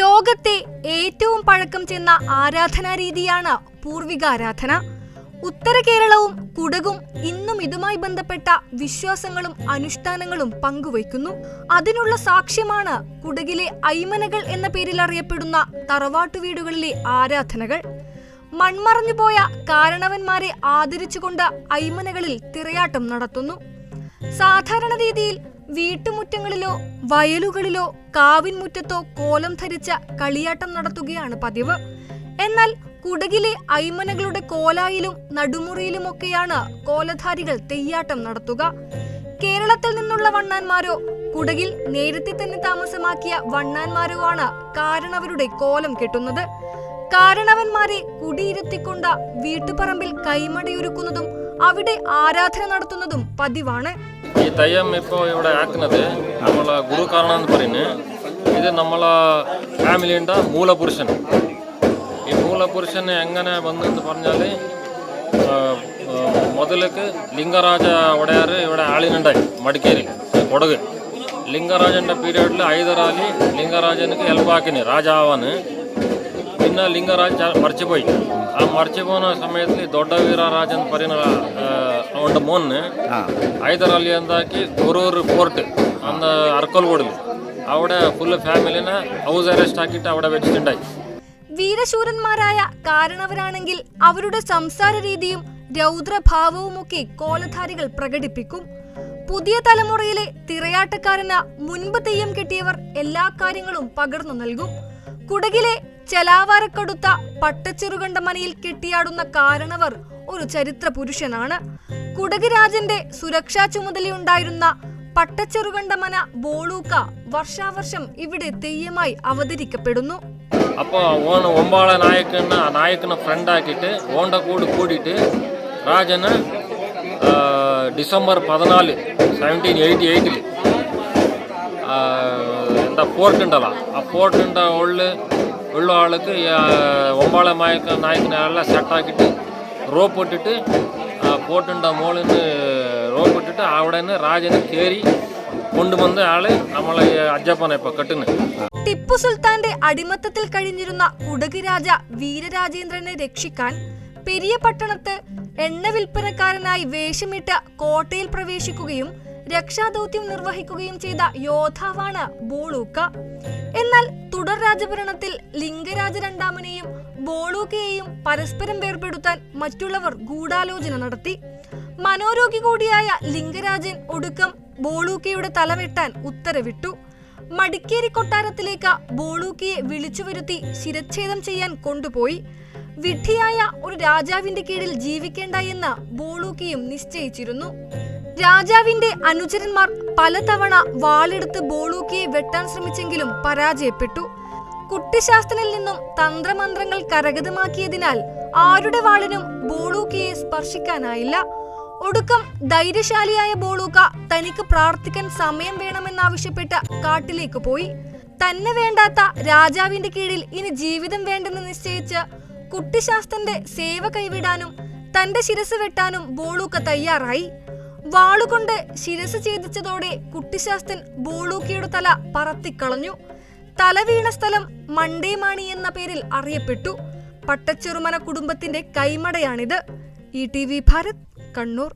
ലോകത്തെ ഏറ്റവും പഴക്കം ചെന്ന ആരാധനാ രീതിയാണ് പൂർവിക ആരാധന ഉത്തര കേരളവും കുടകും ഇന്നും ഇതുമായി ബന്ധപ്പെട്ട വിശ്വാസങ്ങളും അനുഷ്ഠാനങ്ങളും പങ്കുവയ്ക്കുന്നു. അതിനുള്ള സാക്ഷ്യമാണ് കുടകിലെ ഐമനകൾ എന്ന പേരിൽ അറിയപ്പെടുന്ന തറവാട്ടു വീടുകളിലെ ആരാധനകൾ. മൺമറഞ്ഞുപോയ കാരണവന്മാരെ ആദരിച്ചുകൊണ്ട് ഐമനകളിൽ തിരയാട്ടം നടത്തുന്നു. സാധാരണ രീതിയിൽ വീട്ടുമുറ്റങ്ങളിലോ വയലുകളിലോ കാവിൻമുറ്റത്തോ കോലം ധരിച്ച കളിയാട്ടം നടത്തുകയാണ് പതിവ്. എന്നാൽ കുടകിലെ ഐമനകളുടെ കോലായിലും നടുമുറിയിലുമൊക്കെയാണ് കോലധാരികൾ തെയ്യാട്ടം നടത്തുക. കേരളത്തിൽ നിന്നുള്ള വണ്ണാന്മാരോ കുടകിൽ നേരത്തെ തന്നെ താമസമാക്കിയ വണ്ണാന്മാരോ ആണ് കാരണവരുടെ കോലം കെട്ടുന്നത്. കാരണവന്മാരെ കുടിയിരുത്തിക്കൊണ്ട് വീട്ടുപറമ്പിൽ കൈമടയൊരുക്കുന്നതും അവിടെ ആരാധന നടത്തുന്നതും പതിവാണ്. ഈ തയ്യം ഇപ്പോ ഇവിടെ ആക്കുന്നത് നമ്മളെ ഗുരു കാരണം പറയുന്നത് ഇത് നമ്മളെ ഫാമിലിയുടെ മൂലപുരുഷൻ. ഈ മൂലപുരുഷനെ എങ്ങനെ വന്നെന്ന് പറഞ്ഞാൽ മുതലേക്ക് ലിംഗരാജ ഒടയാർ ഇവിടെ ആളിനുണ്ടായി മടിക്കേരി കൊടക്. ലിംഗരാജന്റെ പീരീഡിൽ ഹൈദരാലി ലിംഗരാജനക്ക് ഹെൽപ്പാക്കിന് രാജാവാണ്. രാജാവാന് പിന്നെ ലിംഗരാജ് മറിച്ചുപോയി ആ മറിച്ചുപോകുന്ന സമയത്തിൽ ದೊಡ್ಡ ವೀರರಾಜ ಅಂತ ಪರಿನ ಅವನ ಮೊನ್ನೆ ഹൈദർ അലി എന്താക്കി ഒരു ഒരു ഫോർട്ട് അന്ന അർക്കൽകോടിൽ അവിടെ ഫുള്ള് ഫാമിലിനെ ഹൗസ് അറസ്റ്റ് ആക്കിയിട്ട് അവിടെ വെച്ചിട്ടുണ്ടായി വീരശൂരന്മാരായ കാരണവരാണെങ്കിൽ അവരുടെ സംസാര രീതിയും രൗദ്രഭാവവുമൊക്കെ കോലധാരികൾ പ്രകടിപ്പിക്കും പുതിയ തലമുറയിലെ തിറയാട്ടക്കാരന് മുൻപ് തെയ്യം കെട്ടിയവർ എല്ലാ കാര്യങ്ങളും പകർന്നു നൽകും കുടകിലെ ചെലാവരക്കൊടുത്ത പട്ടച്ചെറുകണ്ടമനയിൽ കെട്ടിയാടുന്ന കാരണവർ ഒരു ചരിത്ര പുരുഷനാണ് കുടകിരാജന്റെ സുരക്ഷാ ചുമതലയുണ്ടായിരുന്ന പട്ടച്ചെറുകണ്ടമന ബോളൂക്ക വർഷാവർഷം ഇവിടെ തെയ്യമായി അവതരിക്കപ്പെടുന്നു. അപ്പൊ ഓണ ഒമ്പാള നായക്കನ നായക്കനെ ഫ്രണ്ട് ആക്കിയിട്ട് ഓണ്ട കൂട് കൂടിയിട്ട് രാജന് ഡിസംബർ പതിനാല് സെവന്റീൻ എയ്റ്റി എയ്റ്റിൽ എന്താ ഫോർട്ട് ആ ഫോർട്ട് ഉണ്ട ഉള്ളിൽ നായകനെ എല്ലാം സെറ്റാക്കിയിട്ട് റോപ്പ് ഇട്ടിട്ട് ആ ഫോർട്ടിന്റെ മുകളിൽ നിന്ന് റോപ്പ് ഇട്ടിട്ട് അവിടെ നിന്ന് രാജന് കയറി കൊണ്ടുവന്ന് ആൾ നമ്മളെ ഈ അജ്ജപ്പനെ ഇപ്പോൾ കെട്ടുന്നത് ടിപ്പു സുൽത്താന്റെ അടിമത്തത്തിൽ കഴിഞ്ഞിരുന്ന കുടക് രാജ വീരരാജേന്ദ്രനെ രക്ഷിക്കാൻ പെരിയ പട്ടണത്ത് എണ്ണ വിൽപ്പനക്കാരനായി വേഷമിട്ട് കോട്ടയിൽ പ്രവേശിക്കുകയും രക്ഷാദൗത്യം നിർവഹിക്കുകയും ചെയ്ത യോദ്ധാവാണ് ബോളൂക്ക. എന്നാൽ തുടർ രാജഭരണത്തിൽ ലിംഗരാജ രണ്ടാമനെയും ബോളൂക്കയെയും പരസ്പരം വേർപെടുത്താൻ മറ്റുള്ളവർ ഗൂഢാലോചന നടത്തി. മനോരോഗി കൂടിയായ ലിംഗരാജൻ ഒടുക്കം ബോളൂക്കയുടെ തലവെട്ടാൻ ഉത്തരവിട്ടു. മടിക്കേരി കൊട്ടാരത്തിലേക്ക് ബോളൂക്കിയെ വിളിച്ചു വരുത്തി ശിരച്ഛേദം ചെയ്യാൻ കൊണ്ടുപോയി. വിഡ്ഢിയായ ഒരു രാജാവിന്റെ കീഴിൽ ജീവിക്കേണ്ട എന്ന് ബോളൂക്കിയും നിശ്ചയിച്ചിരുന്നു. രാജാവിന്റെ അനുചരന്മാർ പലതവണ വാളെടുത്ത് ബോളൂക്കിയെ വെട്ടാൻ ശ്രമിച്ചെങ്കിലും പരാജയപ്പെട്ടു. കുട്ടിശാസ്ത്രനിൽ നിന്നും തന്ത്രമന്ത്രങ്ങൾ കരഗതമാക്കിയതിനാൽ ആരുടെ വാളിനും ബോളൂക്കിയെ സ്പർശിക്കാനായില്ല. ഒടുക്കം ധൈര്യശാലിയായ ബോളൂക്ക തനിക്ക് പ്രാർത്ഥിക്കാൻ സമയം വേണമെന്നാവശ്യപ്പെട്ട് കാട്ടിലേക്ക് പോയി. തന്നെ വേണ്ടാത്ത രാജാവിന്റെ കീഴിൽ ഇനി ജീവിതം വേണ്ടെന്ന് നിശ്ചയിച്ച് കുട്ടിശാസ്ത്രന്റെ സേവ കൈവിടാനും തന്റെ ശിരസ് വെട്ടാനും ബോളൂക്ക തയ്യാറായി. വാളുകൊണ്ട് ശിരസ് ഛേദിച്ചതോടെ കുട്ടിശാസ്ത്രൻ ബോളൂക്കിയുടെ തല പറത്തിക്കളഞ്ഞു. തല വീണ സ്ഥലം മണ്ടേമാണി എന്ന പേരിൽ അറിയപ്പെട്ടു. പട്ടച്ചെറുമന കുടുംബത്തിന്റെ കൈമടയാണിത്. E T V Bharat Kannur.